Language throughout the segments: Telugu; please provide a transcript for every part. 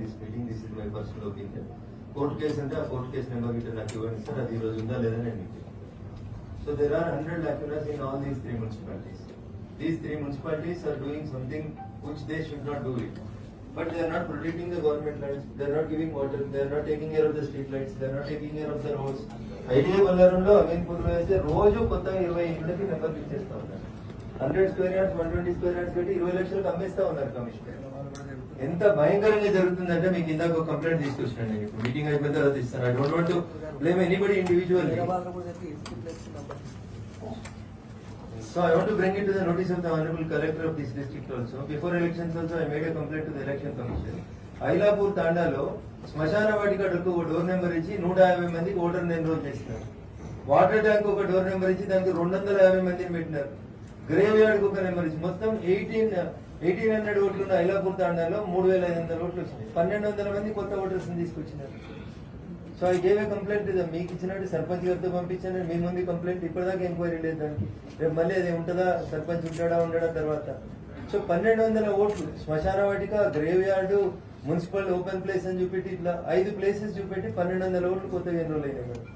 This meeting this is my personal opinion court case అంటే ఆ కోర్టు కేసు నెంబర్ గిట్ట నాకు ఇవ్వండి సార్ అది ఈ రోజు ఉందా లేదా నేను మీకు so there are hundred lacunas in all these three municipalities. These three municipalities are doing something which they should not do it. But they are not protecting the government lands, they are not giving water, they are not taking care of the street lights, they are not taking care of the roads. Idea బల్లారంలో Ameenpur లో అయితే రోజు కొత్తగా ఇరవై ఇంటికి నెంబర్ ఇచ్చేస్తా ఉన్నారు hundred square yards one twenty square yards పెట్టి ఇరవై లక్షలకు అమ్మేస్తా ఉన్నారు కమిషనర్ ఎంత భయంకరంగా జరుగుతుందంటే మీకు ఇందాక ఒక కంప్లైంట్ తీసుకొచ్చినాను నేను. ఇప్పుడు మీటింగ్ అయిపోయిన తర్వాత ఇస్తాను. I don't want to blame anybody individual So I want to bring it to the notice of the honorable collector of this district also. Before elections also, I made a complaint to the election commission. Ailapur తాండాలో శ్మశాన వాటికి అడుగు ఒక డోర్ నెంబర్ ఇచ్చి నూట యాభై మందికి ఓటర్ ఎన్రోల్ చేసినారు. వాటర్ ట్యాంక్ ఒక డోర్ నెంబర్ ఇచ్చి దానికి రెండు వందల యాభై మందిని పెట్టినారు. గ్రేవ్ యార్డ్ ఒక నెంబర్ ఇచ్చి. మొత్తం ఎయిటీన్ ఎయిటీన్ హండ్రెడ్ ఓట్లు ఉన్న ఐలాపూర్ తాండాలో మూడు వేల ఐదు వందల ఓట్లు వచ్చినాయి పన్నెండు వందల మంది కొత్త ఓటర్స్ తీసుకొచ్చినారు. So I gave a complaint ఇది. మీకు ఇచ్చినట్టు సర్పంచ్ గారితో పంపించాను మీ ముందు కంప్లైంట్ ఇప్పటిదాకా ఎంక్వైరీ లేదు దానికి. రేపు మళ్ళీ అది ఉంటుందా? సర్పంచ్ ఉంటాడా ఉండడా తర్వాత. సో పన్నెండు వందల ఓట్లు శ్మశాన వాటిక graveyard municipal open place అని చూపెట్టి ఇట్లా ఐదు ప్లేసెస్ చూపెట్టి పన్నెండు వందల ఓట్లు కొత్తగా ఎన్రోల్ అయినాయి madam.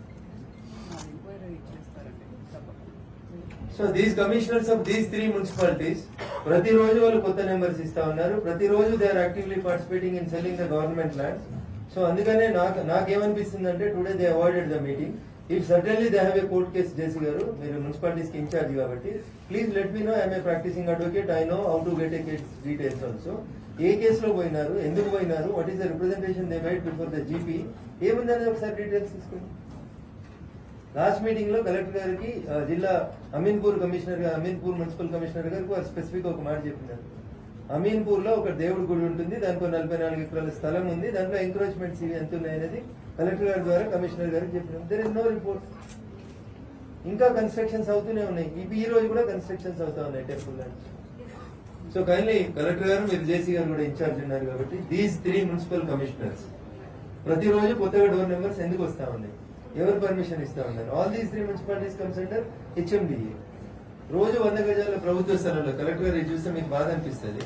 So these commissioners of these three municipalities ప్రతిరోజు వాళ్ళు కొత్త నెంబర్స్ ఇస్తా ఉన్నారు. ప్రతిరోజు they are actively participating in selling the government lands so అందుకనే నాకు నాకేమనిపిస్తుంది అంటే today they avoided the meeting if suddenly they have a court case చేసి గారు మీరు మున్సిపాలిటీస్కి ఇన్ఛార్జ్ కాబట్టి please let me know I'm a practising advocate I know how to get a case details also a కేసులో పోయినారు ఎందుకు పోయినారు what is the representation they made before the GP ఏముందని ఒకసారి డీటెయిల్స్ తీసుకోండి. లాస్ట్ మీటింగ్లో కలెక్టర్ గారికి జిల్లా అమీన్పూర్ కమిషనర్ గారు అమీన్పూర్ మున్సిపల్ కమిషనర్ గారికి స్పెసిఫిక్ ఒక మాట చెప్పినారు. అమీన్పూర్లో ఒక దేవుడి గుడి ఉంటుంది దాంట్లో నలభై నాలుగు ఎకరాల స్థలం ఉంది దాంట్లో ఎంక్రోచ్మెంట్స్ ఇవి ఎంత ఉన్నాయి అనేది కలెక్టర్ గారి ద్వారా కమిషనర్ గారికి చెప్పినారు. దెర్ ఇస్ నో రిపోర్ట్ ఇంకా కన్స్ట్రక్షన్స్ అవుతూనే ఉన్నాయి. ఇవి ఈ రోజు కూడా కన్స్ట్రక్షన్స్ అవుతా ఉన్నాయి టెంపుల్ సో కైండ్లీ కలెక్టర్ గారు మీరు జేసీ గారు కూడా ఇన్ఛార్జ్ ఉన్నారు కాబట్టి దీస్ త్రీ మున్సిపల్ కమిషనర్స్ ప్రతిరోజు కొత్తగా డోర్ నెంబర్స్ ఎందుకు వస్తా ఉన్నాయి? ఎవరు పర్మిషన్ ఇస్తా ఉన్నారు all these three municipalities comes under HMDA రోజు వంద గజాల ప్రభుత్వ స్థలంలో కలెక్టర్ గారు చూస్తే మీకు బాధ అనిపిస్తుంది.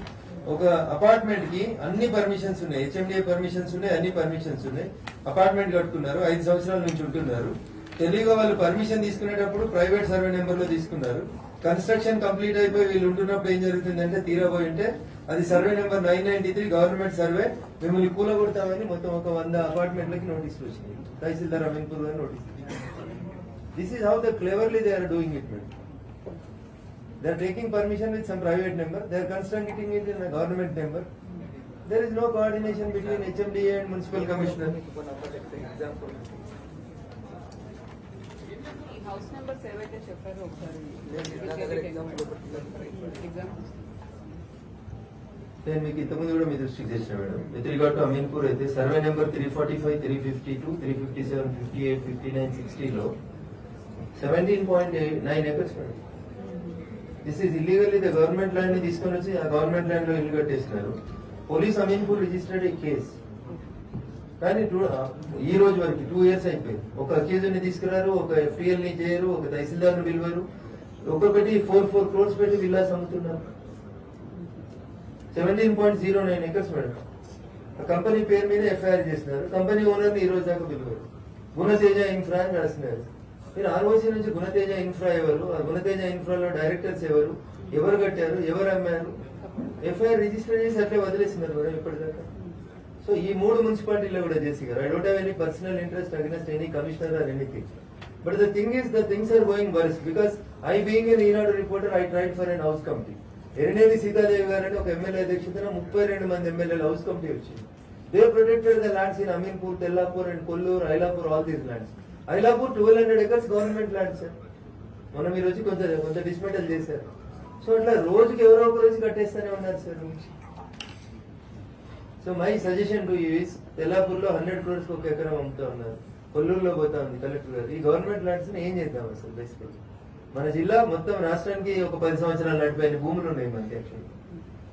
ఒక అపార్ట్మెంట్కి అన్ని పర్మిషన్స్ ఉన్నాయి. హెచ్ఎండిఏ పర్మిషన్స్ ఉన్నాయి అన్ని పర్మిషన్స్ ఉన్నాయి. అపార్ట్మెంట్ కట్టుకున్నారు ఐదు సంవత్సరాల నుంచి ఉంటున్నారు. తెలివిగా వాళ్ళు పర్మిషన్ తీసుకునేటప్పుడు ప్రైవేట్ సర్వే నెంబర్లో తీసుకున్నారు. కన్స్ట్రక్షన్ కంప్లీట్ అయిపోయి వీళ్ళు ఉంటున్నప్పుడు ఏం జరుగుతుందంటే తీరబోయి ఉంటే అది survey number nine ninety three government survey మిమ్మల్ని కూలగొడతామని మొత్తం ఒక వంద అపార్ట్మెంట్లకి నోటీసులు వచ్చినాయి తహసీల్దార్ అమీన్పూర్ గారు notice this is how the cleverly they are doing it madam They are taking permission with some private member. They are constructing it in a government member. There is no coordination between HMDA and municipal commissioner. ఈ హౌస్ నెంబర్స్ ఏవైతే చెప్పారో ఒకసారి నేను మీకు ఇంతకుముందు కూడా మీ దృష్టికి తెచ్చిన madam. With regard to Ameenpur అయితే survey number three forty five three fifty two three fifty seven fifty eight fifty nine సిక్స్టీలో seventeen point nine acres madam. This is illegally the government ల్యాండ్ని తీసుకొని వచ్చి ఆ గవర్నమెంట్ ల్యాండ్లో ఇల్లు కట్టేస్తున్నారు. Police Ameenpur registered a case కానీ ఈ రోజు వరకు టూ ఇయర్స్ అయిపోయింది. ఒక అక్యూజ్ని తీసుకురారు ఒక ఎఫ్టీఎల్ని చేయరు ఒక తహసీల్దార్ను పిలువరు. ఒక్కొక్కటి ఫోర్ ఫోర్ క్రోర్స్ పెట్టి విల్లాస్ అమ్ముతున్నారు. Seventeen point zero nine acres madam ఆ కంపెనీ పేరు మీద ఎఫ్ఐఆర్ చేసినారు కంపెనీ ఓనర్ని ఈ రోజు దాకా పిలిపారు గుణతేజ ఇన్ఫ్రా అని నడుస్తున్నారు మీరు ఆర్ఓసీ నుంచి గుణతేజ ఇన్ఫ్రా ఎవరు? ఆ గుణతేజ ఇన్ఫ్రాలో డైరెక్టర్స్ ఎవరు? ఎవరు కట్టారు? ఎవరు అమ్మారు? ఎఫ్ఐఆర్ రిజిస్టర్ చేసి అట్లే వదిలేస్తున్నారు మేడం ఇప్పటిదాకా. సో ఈ మూడు మున్సిపాలిటీలో కూడా చేసి గారు. I don't have any personal interest against any commissioner or anything but the thing is the things are going worse because I being an Eenadu reporter I tried for an house committee Erineni Seethadevi గారు ఒక ఎమ్మెల్యే అధ్యక్షతన ముప్పై రెండు మంది ఎమ్మెల్యేలు హౌస్ కమిటీ వచ్చింది. They protected the lands in Ameenpur Tellapur and Kollur Ailapur all these lands. Ailapur twelve hundred acres government lands sir. మొన్న మీరు వచ్చి కొంత కొంత డిస్మెంటల్ చేశారు. సో అట్లా రోజుకి ఎవరో ఒక రోజు కట్టేస్తూనే ఉన్నారు sir. So my suggestion to use తెల్లాపూర్లో hundred crores ఒక ఎకరం అమ్ముతా ఉన్నారు. కొల్లూరులో పోతా ఉంది కలెక్టర్ గారు. ఈ గవర్నమెంట్ ల్యాండ్స్ ఏం చేద్దాం అసలు బేసికల్గా మన జిల్లా మొత్తం రాష్ట్రానికి ఒక పది సంవత్సరాలు నడిపోయిన భూములు ఉన్నాయి మనకి actually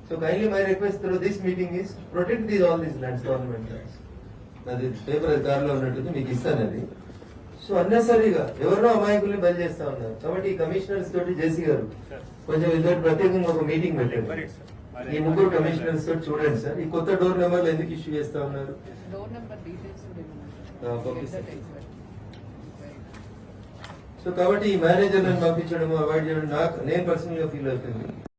so kindly my request through this meeting is protect these all these lands government lands అది పేపర్ దారిలో ఉన్నట్టుంది మీకు ఇస్తాను అది. సో అన్నెసరీగా ఎవరినో అమాయకుల్ని బలి చేస్తా ఉన్నారు. కాబట్టి ఈ కమిషనర్స్ తోటి జేసీ గారు కొంచెం ఇద్దరు ప్రత్యేకంగా ఒక మీటింగ్ పెట్టండి ఈ ముగ్గురు కమిషనర్స్ తోటి చూడండి సార్. ఈ కొత్త డోర్ నెంబర్లు ఎందుకు ఇష్యూ చేస్తా ఉన్నారు? డోర్ సో కాబట్టి ఈ మేనేజర్లను పంపించడం అవాయిడ్ చేయడం నాకు నేను పర్సనల్గా ఫీల్ అవుతుంది.